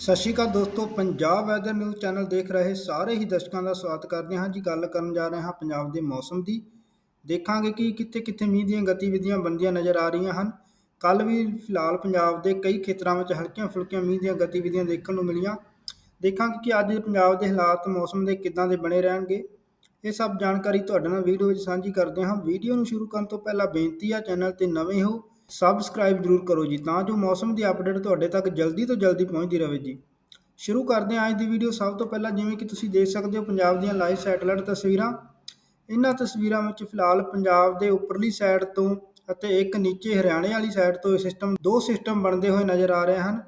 ਸਤਿ ਸ਼੍ਰੀ ਅਕਾਲ ਦੋਸਤੋ, Punjab weather news channel ਦੇਖ ਰਹੇ ਸਾਰੇ ਹੀ ਦਰਸ਼ਕਾਂ ਦਾ ਸਵਾਗਤ ਕਰਦੇ ਹਾਂ ਜੀ। ਗੱਲ ਕਰਨ ਜਾ ਰਹੇ ਹਾਂ ਪੰਜਾਬ ਦੇ ਮੌਸਮ ਦੀ। ਦੇਖਾਂਗੇ ਕਿ ਕਿੱਥੇ ਕਿੱਥੇ ਮੀਂਹ ਦੀਆਂ ਗਤੀਵਿਧੀਆਂ ਬੰਦੀਆਂ ਨਜ਼ਰ ਆ ਰਹੀਆਂ ਹਨ। ਕੱਲ ਵੀ ਫਿਲਹਾਲ ਪੰਜਾਬ ਦੇ ਕਈ ਖੇਤਰਾਂ ਵਿੱਚ ਹਲਕੀਆਂ ਫੁਲਕੀਆਂ ਮੀਂਹ ਦੀਆਂ ਗਤੀਵਿਧੀਆਂ ਦੇਖਣ ਨੂੰ ਮਿਲੀਆਂ। ਦੇਖਾਂਗੇ ਕਿ ਅੱਜ ਪੰਜਾਬ ਦੇ ਹਾਲਾਤ, ਮੌਸਮ ਦੇ ਕਿੱਦਾਂ ਦੇ ਬਣੇ ਰਹਿਣਗੇ। ਇਹ ਸਭ ਜਾਣਕਾਰੀ ਤੁਹਾਡੇ ਨਾਲ ਵੀਡੀਓ ਵਿੱਚ ਸਾਂਝੀ ਕਰਦੇ ਹਾਂ। ਵੀਡੀਓ ਨੂੰ ਸ਼ੁਰੂ ਕਰਨ ਤੋਂ ਪਹਿਲਾਂ ਬੇਨਤੀ ਆ, ਚੈਨਲ ਤੇ ਨਵੇਂ ਹੋ ਸਬਸਕ੍ਰਾਈਬ ਜ਼ਰੂਰ ਕਰੋ ਜੀ, ਤਾਂ ਜੋ ਮੌਸਮ ਦੀ ਅਪਡੇਟ ਤੁਹਾਡੇ ਤੱਕ ਜਲਦੀ ਤੋਂ ਜਲਦੀ ਪਹੁੰਚਦੀ ਰਹੇ ਜੀ। ਸ਼ੁਰੂ ਕਰਦੇ ਹਾਂ ਅੱਜ ਦੀ ਵੀਡੀਓ ਸਭ ਤੋਂ ਪਹਿਲਾਂ ਜਿਵੇਂ ਕਿ ਤੁਸੀਂ ਦੇਖ ਸਕਦੇ ਹੋ, ਪੰਜਾਬ ਦੀਆਂ ਲਾਈਵ ਸੈਟੇਲਾਈਟ ਤਸਵੀਰਾਂ। ਇਹਨਾਂ ਤਸਵੀਰਾਂ ਵਿੱਚ ਫਿਲਹਾਲ ਪੰਜਾਬ ਦੇ ਉੱਪਰਲੀ ਸਾਈਡ ਤੋਂ ਅਤੇ ਇੱਕ ਨੀਚੇ ਹਰਿਆਣੇ ਵਾਲੀ ਸਾਈਡ ਤੋਂ ਇਹ ਸਿਸਟਮ ਦੋ ਸਿਸਟਮ ਬਣਦੇ ਹੋਏ ਨਜ਼ਰ ਆ ਰਹੇ ਹਨ,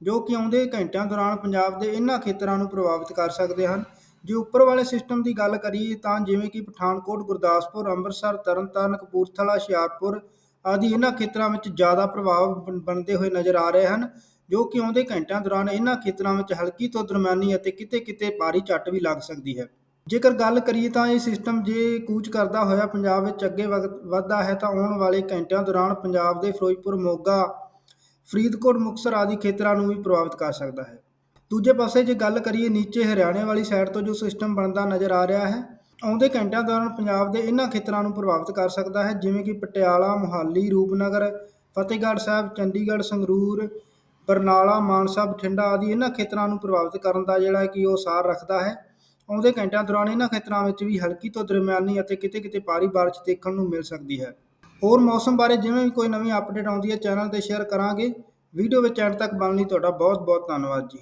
ਜੋ ਕਿ ਆਉਂਦੇ ਘੰਟਿਆਂ ਦੌਰਾਨ ਪੰਜਾਬ ਦੇ ਇਹਨਾਂ ਖੇਤਰਾਂ ਨੂੰ ਪ੍ਰਭਾਵਿਤ ਕਰ ਸਕਦੇ ਹਨ। ਜੇ ਉੱਪਰ ਵਾਲੇ ਸਿਸਟਮ ਦੀ ਗੱਲ ਕਰੀਏ ਤਾਂ ਜਿਵੇਂ ਕਿ ਪਠਾਨਕੋਟ, ਗੁਰਦਾਸਪੁਰ, ਅੰਮ੍ਰਿਤਸਰ, ਤਰਨਤਾਰਨ, ਕਪੂਰਥਲਾ, ਹੁਸ਼ਿਆਰਪੁਰ ਆਦਿ ਇਹਨਾਂ ਖੇਤਰਾਂ ਵਿੱਚ ਜ਼ਿਆਦਾ ਪ੍ਰਭਾਵ ਬਣ- ਬਣਦੇ ਹੋਏ ਨਜ਼ਰ ਆ ਰਹੇ ਹਨ, ਜੋ ਕਿ ਆਉਂਦੇ ਘੰਟਿਆਂ ਦੌਰਾਨ ਇਹਨਾਂ ਖੇਤਰਾਂ ਵਿੱਚ ਹਲਕੀ ਤੋਂ ਦਰਮਿਆਨੀ ਅਤੇ ਕਿਤੇ-ਕਿਤੇ ਭਾਰੀ ਝੱਟ ਵੀ ਲੱਗ ਸਕਦੀ ਹੈ। ਜੇਕਰ ਗੱਲ ਕਰੀਏ ਤਾਂ ਇਹ ਸਿਸਟਮ ਜੇ ਕੂਚ ਕਰਦਾ ਹੋਇਆ ਪੰਜਾਬ ਵਿੱਚ ਅੱਗੇ ਵਗ- ਵੱਧਦਾ ਹੈ, ਤਾਂ ਆਉਣ ਵਾਲੇ ਘੰਟਿਆਂ ਦੌਰਾਨ ਪੰਜਾਬ ਦੇ ਫਿਰੋਜ਼ਪੁਰ, ਮੋਗਾ, ਫਰੀਦਕੋਟ, ਮੁਕਤਸਰ ਆਦਿ ਖੇਤਰਾਂ ਨੂੰ ਵੀ ਪ੍ਰਭਾਵਿਤ ਕਰ ਸਕਦਾ ਹੈ। ਦੂਜੇ ਪਾਸੇ ਜੇ ਗੱਲ ਕਰੀਏ ਨੀਚੇ ਹਰਿਆਣੇ ਵਾਲੀ ਸਾਈਡ ਤੋਂ ਜੋ ਸਿਸਟਮ ਬਣਦਾ ਨਜ਼ਰ ਆ ਰਿਹਾ ਹੈ ਆਉਂਦੇ ਘੰਟਿਆਂ ਦੌਰਾਨ ਪੰਜਾਬ ਦੇ ਇਹਨਾਂ ਖੇਤਰਾਂ ਨੂੰ ਪ੍ਰਭਾਵਿਤ ਕਰ ਸਕਦਾ ਹੈ, ਜਿਵੇਂ ਕਿ ਪਟਿਆਲਾ, ਮੁਹਾਲੀ, ਰੂਪਨਗਰ, ਫਤਿਹਗੜ੍ਹ ਸਾਹਿਬ, ਚੰਡੀਗੜ੍ਹ, ਸੰਗਰੂਰ, ਬਰਨਾਲਾ, ਮਾਨਸਾ, ਬਠਿੰਡਾ ਆਦਿ ਇਹਨਾਂ ਖੇਤਰਾਂ ਨੂੰ ਪ੍ਰਭਾਵਿਤ ਕਰਨ ਦਾ ਜਿਹੜਾ ਕਿ ਉਹ ਸਾਰ ਰੱਖਦਾ ਹੈ। ਆਉਂਦੇ ਘੰਟਿਆਂ ਦੌਰਾਨ ਇਹਨਾਂ ਖੇਤਰਾਂ ਵਿੱਚ ਵੀ ਹਲਕੀ ਤੋਂ ਦਰਮਿਆਨੀ ਅਤੇ ਕਿਤੇ-ਕਿਤੇ ਭਾਰੀ ਬਾਰਿਸ਼ ਦੇਖਣ ਨੂੰ ਮਿਲ ਸਕਦੀ ਹੈ। ਹੋਰ ਮੌਸਮ ਬਾਰੇ ਜਿਵੇਂ ਵੀ ਕੋਈ ਨਵੀਂ ਅਪਡੇਟ ਆਉਂਦੀ ਹੈ ਚੈਨਲ ਤੇ ਸ਼ੇਅਰ ਕਰਾਂਗੇ। ਵੀਡੀਓ ਵਿੱਚ ਐਂਡ ਤੱਕ ਬਣਨ ਲਈ ਤੁਹਾਡਾ ਬਹੁਤ-ਬਹੁਤ ਧੰਨਵਾਦ ਜੀ।